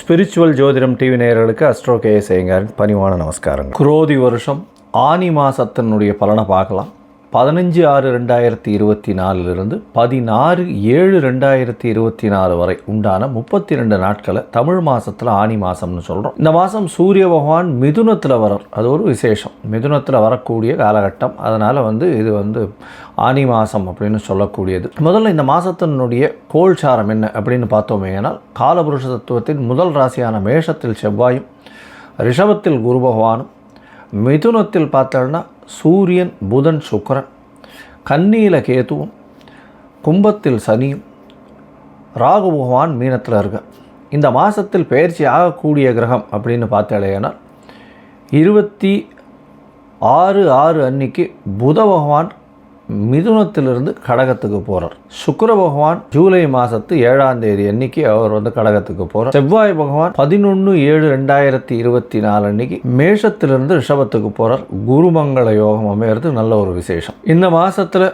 Spiritual ஜோதிடம் TV நேயர்களுக்கு astro K சேங்கரின் பணிவான நமஸ்காரங்கள் குரோதி வருஷம் ஆனி மாசத்தினுடைய பலனை பார்க்கலாம் பதினஞ்சு ஆறு ரெண்டாயிரத்தி இருபத்தி நாலுலேருந்து பதினாறு ஏழு ரெண்டாயிரத்தி இருபத்தி நாலு வரை உண்டான முப்பத்தி ரெண்டு நாட்களை தமிழ் மாதத்தில் ஆனி மாதம்னு சொல்கிறோம் இந்த மாதம் சூரிய பகவான் மிதுனத்தில் வரார் அது ஒரு விசேஷம். மிதுனத்தில் வரக்கூடிய காலகட்டம். அதனால் வந்து இது வந்து ஆனி மாதம் அப்படின்னு சொல்லக்கூடியது. முதல்ல இந்த மாதத்தினுடைய கோல்சாரம் என்ன அப்படின்னு பார்த்தோமேனால் காலபுருஷ தத்துவத்தின் முதல் ராசியான மேஷத்தில் செவ்வாயும் ரிஷபத்தில் குரு பகவானும் மிதுனத்தில் பார்த்தோன்னா சூரியன் புதன் சுக்கரன் கன்னியில் கேதுவும் கும்பத்தில் சனியும் ராகு பகவான் மீனத்தில் இருக்க. இந்த மாதத்தில் பயிற்சி ஆகக்கூடிய கிரகம் அப்படின்னு பார்த்தாலேனா இருபத்தி ஆறு ஆறு அன்னைக்கு புத பகவான் மிதுனத்திலிருந்து கடகத்துக்கு போகிறார் சுக்கர பகவான் ஜூலை மாதத்து ஏழாம் தேதி அன்னைக்கு அவர் வந்து கடகத்துக்கு போகிறார் செவ்வாய் பகவான் பதினொன்று ஏழு ரெண்டாயிரத்தி இருபத்தி நாலு அன்னைக்கு மேஷத்திலிருந்து ரிஷபத்துக்கு போகிறார் குருமங்கள யோகம் அமையிறது நல்ல ஒரு விசேஷம். இந்த மாதத்தில்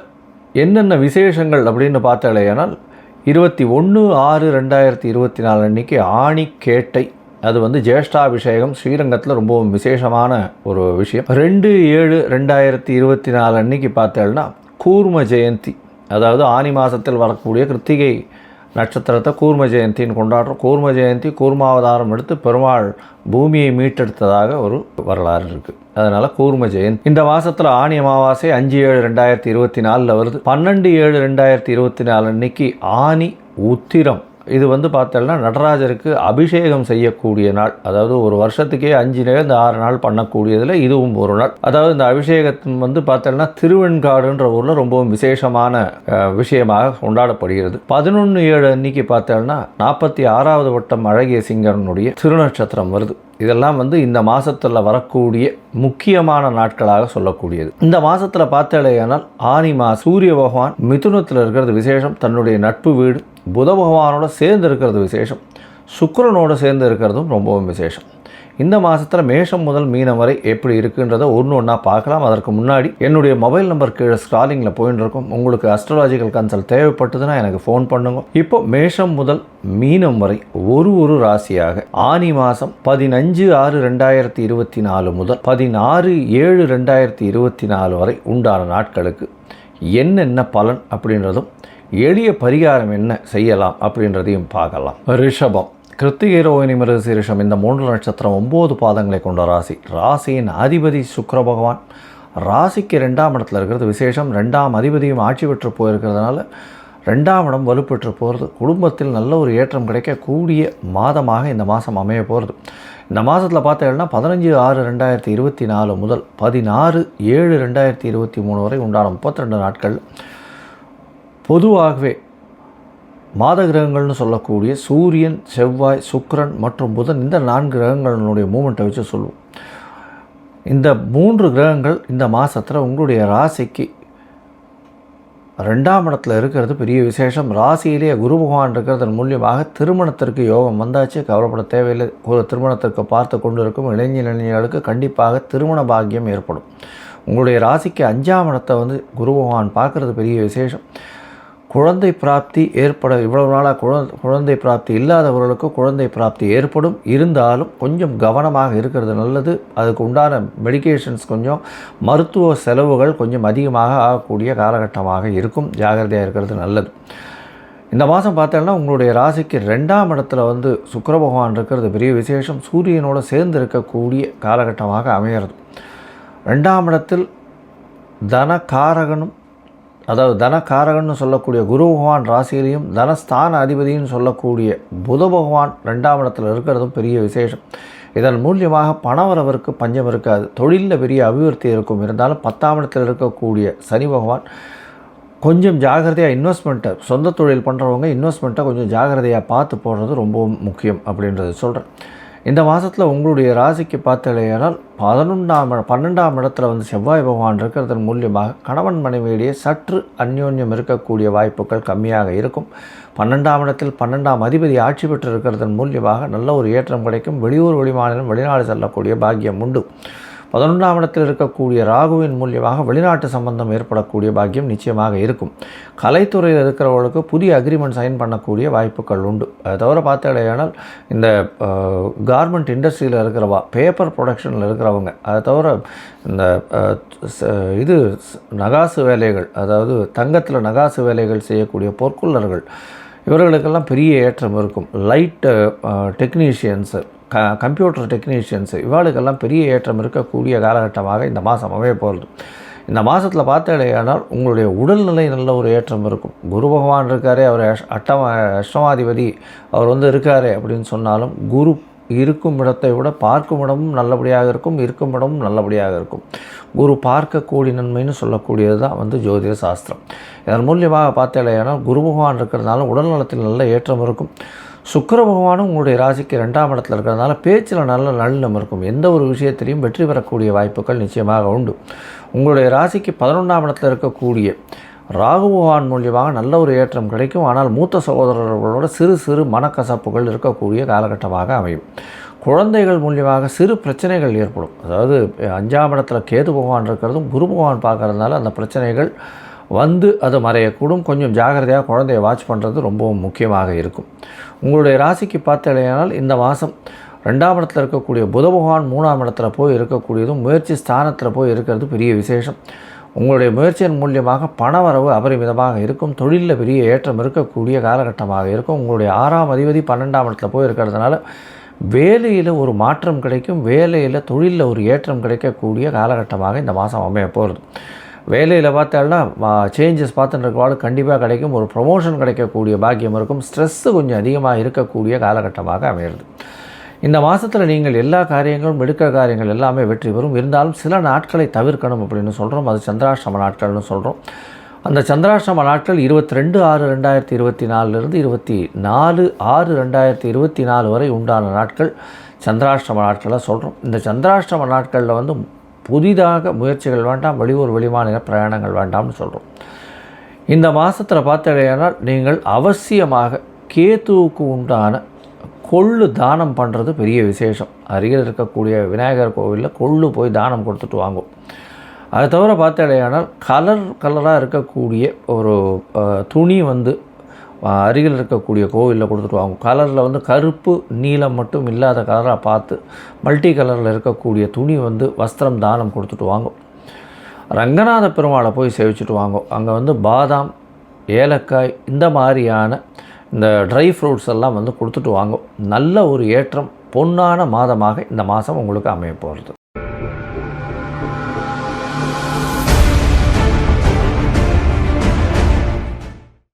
என்னென்ன விசேஷங்கள் அப்படின்னு பார்த்தாலேயானால் இருபத்தி ஒன்று ஆறு ரெண்டாயிரத்தி இருபத்தி நாலு அன்னைக்கு ஆணி கேட்டை அது வந்து ஜேஷ்டாபிஷேகம் ஸ்ரீரங்கத்தில் ரொம்பவும் விசேஷமான ஒரு விஷயம். ரெண்டு ஏழு ரெண்டாயிரத்தி இருபத்தி நாலு அன்னைக்கு பார்த்தேன்னா கூர்ம ஜெயந்தி. அதாவது ஆனி மாதத்தில் வரக்கூடிய கிருத்திகை நட்சத்திரத்தை கூர்ம ஜெயந்தின்னு கொண்டாடுறோம். கூர்ம ஜெயந்தி கூர்மாவதாரம் எடுத்து பெருமாள் பூமியை மீட்டெடுத்ததாக ஒரு வரலாறு இருக்குது அதனால் கூர்ம ஜெயந்தி. இந்த மாதத்தில் ஆணி அமாவாசை அஞ்சு ஏழு ரெண்டாயிரத்தி இருபத்தி நாலில் வருது. பன்னெண்டு ஏழு ரெண்டாயிரத்தி இருபத்தி நாலு அன்னைக்கு ஆனி உத்திரம் இது வந்து பார்த்தோம்னா நடராஜருக்கு அபிஷேகம் செய்யக்கூடிய நாள். அதாவது ஒரு வருஷத்துக்கே அஞ்சு நேரம் ஆறு நாள் பண்ணக்கூடியதில் இதுவும் ஒரு நாள். அதாவது இந்த அபிஷேகத்தின் வந்து பார்த்தோம்னா திருவெண்காடுன்ற ஊரில் ரொம்பவும் விசேஷமான விஷயமாக கொண்டாடப்படுகிறது. பதினொன்று ஏழு அன்னைக்கு பார்த்தோம்னா நாற்பத்தி ஆறாவது வட்டம் அழகிய சிங்கனுடைய திருநட்சத்திரம் வருது. இதெல்லாம் வந்து இந்த மாதத்தில் வரக்கூடிய முக்கியமான நாட்களாக சொல்லக்கூடியது. இந்த மாதத்தில் பார்த்தாலேயானால் ஆனி மா சூரிய பகவான் மிதுனத்தில் இருக்கிறது விசேஷம் தன்னுடைய நட்பு வீடு புத பகவானோட சேர்ந்து இருக்கிறது விசேஷம் சுக்கரனோடு சேர்ந்து இருக்கிறதும் ரொம்பவும் விசேஷம். இந்த மாதத்தில் மேஷம் முதல் மீனம் வரை எப்படி இருக்குன்றதை ஒன்று ஒன்றா பார்க்கலாம். அதற்கு முன்னாடி என்னுடைய மொபைல் நம்பர் கீழே ஸ்க்ராலிங்கில் போயின்னு இருக்கும் உங்களுக்கு அஸ்ட்ராலாஜிக்கல் கன்சல்ட் தேவைப்பட்டதுன்னா எனக்கு ஃபோன் பண்ணுங்க. இப்போ மேஷம் முதல் மீனம் வரை ஒரு ஒரு ராசியாக ஆனி மாதம் பதினஞ்சு ஆறு ரெண்டாயிரத்தி இருபத்தி நாலு முதல் பதினாறு ஏழு ரெண்டாயிரத்தி இருபத்தி நாலு வரை உண்டான நாட்களுக்கு என்னென்ன பலன் அப்படின்றதும் எளிய பரிகாரம் என்ன செய்யலாம் அப்படின்றதையும் பார்க்கலாம். ரிஷபம். கிருத்திகை ரோகிணி மிருகசீரிஷம் இந்த மூன்று நட்சத்திரம் ஒம்பது பாதங்களை கொண்ட ராசி. ராசியின் அதிபதி சுக்கர பகவான். ராசிக்கு ரெண்டாம் இடத்துல இருக்கிறது விசேஷம். ரெண்டாம் அதிபதியும் ஆட்சி பெற்று போயிருக்கிறதுனால ரெண்டாம் இடம் வலுப்பெற்று போகிறது. குடும்பத்தில் நல்ல ஒரு ஏற்றம் கிடைக்கக்கூடிய மாதமாக இந்த மாதம் அமைய போகிறது. இந்த மாதத்தில் பார்த்தீங்கன்னா பதினஞ்சு ஆறு ரெண்டாயிரத்தி இருபத்தி நாலு முதல் பதினாறு ஏழு ரெண்டாயிரத்தி இருபத்தி மூணு வரை உண்டான முப்பத்தி ரெண்டு நாட்கள். பொதுவாகவே மாத கிரகங்கள்னு சொல்லக்கூடிய சூரியன் செவ்வாய் சுக்கரன் மற்றும் புதன் இந்த நான்கு கிரகங்களினுடைய மூமெண்ட்டை வச்சு சொல்லுவோம். இந்த மூன்று கிரகங்கள் இந்த மாதத்தில் உங்களுடைய ராசிக்கு ரெண்டாம் இடத்துல இருக்கிறது பெரிய விசேஷம். ராசியிலேயே குரு பகவான் இருக்கிறதன் மூலியமாக திருமணத்திற்கு யோகம் வந்தாச்சு. கவலைப்பட தேவையில்லை. ஒரு திருமணத்திற்கு பார்த்து கொண்டு இருக்கும் இளைஞர் இளைஞர்களுக்கு கண்டிப்பாக திருமண பாக்கியம் ஏற்படும். உங்களுடைய ராசிக்கு அஞ்சாம் இடத்தை வந்து குரு பகவான் பார்க்குறது பெரிய விசேஷம். குழந்தை பிராப்தி ஏற்பட இவ்வளவு நாளாக குழந்தை குழந்தை பிராப்தி இல்லாதவர்களுக்கு குழந்தை பிராப்தி ஏற்படும். இருந்தாலும் கொஞ்சம் கவனமாக இருக்கிறது நல்லது. அதுக்கு உண்டான மெடிக்கேஷன்ஸ் கொஞ்சம் மருத்துவ செலவுகள் கொஞ்சம் அதிகமாக ஆகக்கூடிய காலகட்டமாக இருக்கும். ஜாகிரதையாக இருக்கிறது நல்லது. இந்த மாதம் பார்த்தோம்னா உங்களுடைய ராசிக்கு ரெண்டாம் இடத்துல வந்து சுக்கர பகவான் இருக்கிறது பெரிய விசேஷம். சூரியனோடு சேர்ந்து இருக்கக்கூடிய காலகட்டமாக அமைகிறது. ரெண்டாம் இடத்தில் தனகாரகனும் அதாவது தனகாரகன்னு சொல்லக்கூடிய குரு பகவான் ராசியிலையும் தனஸ்தான அதிபதினு சொல்லக்கூடிய புத பகவான் ரெண்டாம் இடத்துல இருக்கிறதும் பெரிய விசேஷம். இதன் மூலியமாக பணவரவருக்கு பஞ்சம் இருக்காது. தொழிலில் பெரிய அபிவிருத்தி இருக்கும். இருந்தாலும் பத்தாம் இடத்தில் இருக்கக்கூடிய சனி பகவான் கொஞ்சம் ஜாகிரதையாக இன்வெஸ்ட்மெண்ட்டை சொந்த தொழில் பண்ணுறவங்க இன்வெஸ்ட்மெண்ட்டை கொஞ்சம் ஜாகிரதையாக பார்த்து போடுறது ரொம்பவும் முக்கியம் அப்படின்றது சொல்கிறேன் இந்த மாதத்தில் உங்களுடைய ராசிக்கு பார்த்தலையானால் பதினொன்றாம் பன்னெண்டாம் இடத்துல வந்து செவ்வாய் பகவான் இருக்கிறதன் மூலியமாக கணவன் மனைவியிடையே சற்று அந்யோன்யம் இருக்கக்கூடிய வாய்ப்புகள் கம்மியாக இருக்கும். பன்னெண்டாம் இடத்தில் பன்னெண்டாம் அதிபதி ஆட்சி பெற்று இருக்கிறதன் மூலியமாக நல்ல ஒரு ஏற்றம் கிடைக்கும். வெளியூர் வெளிமாநிலம் வெளிநாடு செல்லக்கூடிய பாக்கியம் உண்டு. பதினொன்றாம் இடத்தில் இருக்கக்கூடிய ராகுவின் மூலியமாக வெளிநாட்டு சம்பந்தம் ஏற்படக்கூடிய பாக்கியம் நிச்சயமாக இருக்கும். கலைத்துறையில் இருக்கிறவர்களுக்கு புதிய அக்ரிமெண்ட் சைன் பண்ணக்கூடிய வாய்ப்புகள் உண்டு. அதை தவிர பார்த்தாலேயானால் இந்த கார்மெண்ட் இண்டஸ்ட்ரியில் இருக்கிறவா பேப்பர் ப்ரொடக்ஷனில் இருக்கிறவங்க அதை தவிர இந்த இது நகாசு வேலைகள் அதாவது தங்கத்தில் நகாசு வேலைகள் செய்யக்கூடிய பொற்குள்ளர்கள் இவர்களுக்கெல்லாம் பெரிய ஏற்றம் இருக்கும். லைட்டு டெக்னீஷியன்ஸு க கம்ப்யூட்டர் டெக்னீஷியன்ஸு இவாளுக்கெல்லாம் பெரிய ஏற்றம் இருக்கக்கூடிய காலகட்டமாக இந்த மாதம் அமைய போகிறது இந்த மாதத்தில் பார்த்தாலேயானால் உங்களுடைய உடல்நிலை நல்ல ஒரு ஏற்றம் இருக்கும். குரு பகவான் இருக்காரே அவர் அட்டம அஷ்டமாதிபதி அவர் வந்து இருக்காரே அப்படின்னு சொன்னாலும் குரு இருக்கும் இடத்தை விட பார்க்கும் இடமும் நல்லபடியாக இருக்கும் இருக்கும் இடமும் நல்லபடியாக இருக்கும். குரு பார்க்கக்கூடிய நன்மைன்னு சொல்லக்கூடியது தான் வந்து ஜோதிட சாஸ்திரம். இதன் மூலியமாக பார்த்தாலேயானால் குரு பகவான் இருக்கிறதுனால உடல் நலத்தில் நல்ல ஏற்றம் இருக்கும். சுக்கர பகவானும் உங்களுடைய ராசிக்கு ரெண்டாம் இடத்துல இருக்கிறதுனால பேச்சில் நல்ல நல்லம் இருக்கும். எந்த ஒரு விஷயத்திலையும் வெற்றி பெறக்கூடிய வாய்ப்புகள் நிச்சயமாக உண்டு. உங்களுடைய ராசிக்கு பதினொன்றாம் இடத்துல இருக்கக்கூடிய ராகு பகவான் மூலியமாக நல்ல ஒரு ஏற்றம் கிடைக்கும். ஆனால் மூத்த சகோதரர்களோட சிறு சிறு மனக்கசப்புகள் இருக்கக்கூடிய காலகட்டமாக அமையும். குழந்தைகள் மூலியமாக சிறு பிரச்சனைகள் ஏற்படும். அதாவது அஞ்சாம் இடத்துல கேது பகவான் இருக்கிறதும் குரு பகவான் பார்க்கறதுனால அந்த பிரச்சனைகள் வந்து அது மறையக்கூடும். கொஞ்சம் ஜாகிரதையாக குழந்தைய வாட்ச் பண்ணுறது ரொம்பவும் முக்கியமாக இருக்கும். உங்களுடைய ராசிக்கு பார்த்தலையானால் இந்த மாதம் ரெண்டாம் இடத்துல இருக்கக்கூடிய புத பகவான் மூணாம் இடத்துல போய் இருக்கக்கூடியதும் முயற்சி ஸ்தானத்தில் போய் இருக்கிறது பெரிய விசேஷம். உங்களுடைய முயற்சியின் மூலியமாக பணவரவு அபரிமிதமாக இருக்கும். தொழிலில் பெரிய ஏற்றம் இருக்கக்கூடிய காலகட்டமாக இருக்கும். உங்களுடைய ஆறாம் அதிபதி பன்னெண்டாம் இடத்துல போய் இருக்கிறதுனால வேலையில் ஒரு மாற்றம் கிடைக்கும். வேலையில் தொழிலில் ஒரு ஏற்றம் கிடைக்கக்கூடிய காலகட்டமாக இந்த மாதம் அமைய போகிறது வேலையில் பார்த்தாள்னா சேஞ்சஸ் பார்த்துட்டு இருக்கவாள் கண்டிப்பாக கிடைக்கும். ஒரு ப்ரொமோஷன் கிடைக்கக்கூடிய பாக்கியம் இருக்கும். ஸ்ட்ரெஸ்ஸு கொஞ்சம் அதிகமாக இருக்கக்கூடிய காலகட்டமாக அமையிறது இந்த மாதத்தில் நீங்கள் எல்லா காரியங்களும் எடுக்கிற காரியங்கள் எல்லாமே வெற்றி பெறும். இருந்தாலும் சில நாட்களை தவிர்க்கணும் அப்படின்னு சொல்கிறோம் அது சந்திராஷ்டம நாட்கள்னு சொல்கிறோம் அந்த சந்திராஷ்டம நாட்கள் இருபத்தி ரெண்டு ஆறு ரெண்டாயிரத்தி இருபத்தி நாலுலேருந்து இருபத்தி நாலு ஆறு ரெண்டாயிரத்தி இருபத்தி நாலு வரை உண்டான நாட்கள் சந்திராஷ்டம நாட்களை சொல்கிறோம் இந்த சந்திராஷ்டம நாட்களில் வந்து புதிதாக முயற்சிகள் வேண்டாம் வெளியூர் வெளிமாநில பிரயாணங்கள் வேண்டாம்னு சொல்கிறோம் இந்த மாதத்தில் பார்த்தீங்கன்னா நீங்கள் அவசியமாக கேத்துவுக்கு உண்டான கொள்ளு தானம் பண்ணுறது பெரிய விசேஷம். அருகில் இருக்கக்கூடிய விநாயகர் கோவிலில் கொள்ளு போய் தானம் கொடுத்துட்டு வாங்கும் அதை தவிர பார்த்தடையானால் கலர் கலராக இருக்கக்கூடிய ஒரு துணி வந்து அருகில் இருக்கக்கூடிய கோவிலில் கொடுத்துட்டு வாங்கும் கலரில் வந்து கருப்பு நீலம் மட்டும் இல்லாத கலராக பார்த்து மல்டி கலரில் இருக்கக்கூடிய துணி வந்து வஸ்திரம் தானம் கொடுத்துட்டு வாங்கும் ரங்கநாத பெருமாளை போய் சேவிச்சுட்டு வாங்கும் அங்கே வந்து பாதாம் ஏலக்காய் இந்த மாதிரியான இந்த ட்ரை ஃப்ரூட்ஸ் எல்லாம் வந்து கொடுத்துட்டு வாங்கும் நல்ல ஒரு ஏற்றம் பொன்னான மாதமாக இந்த மாதம் உங்களுக்கு அமைய போகிறது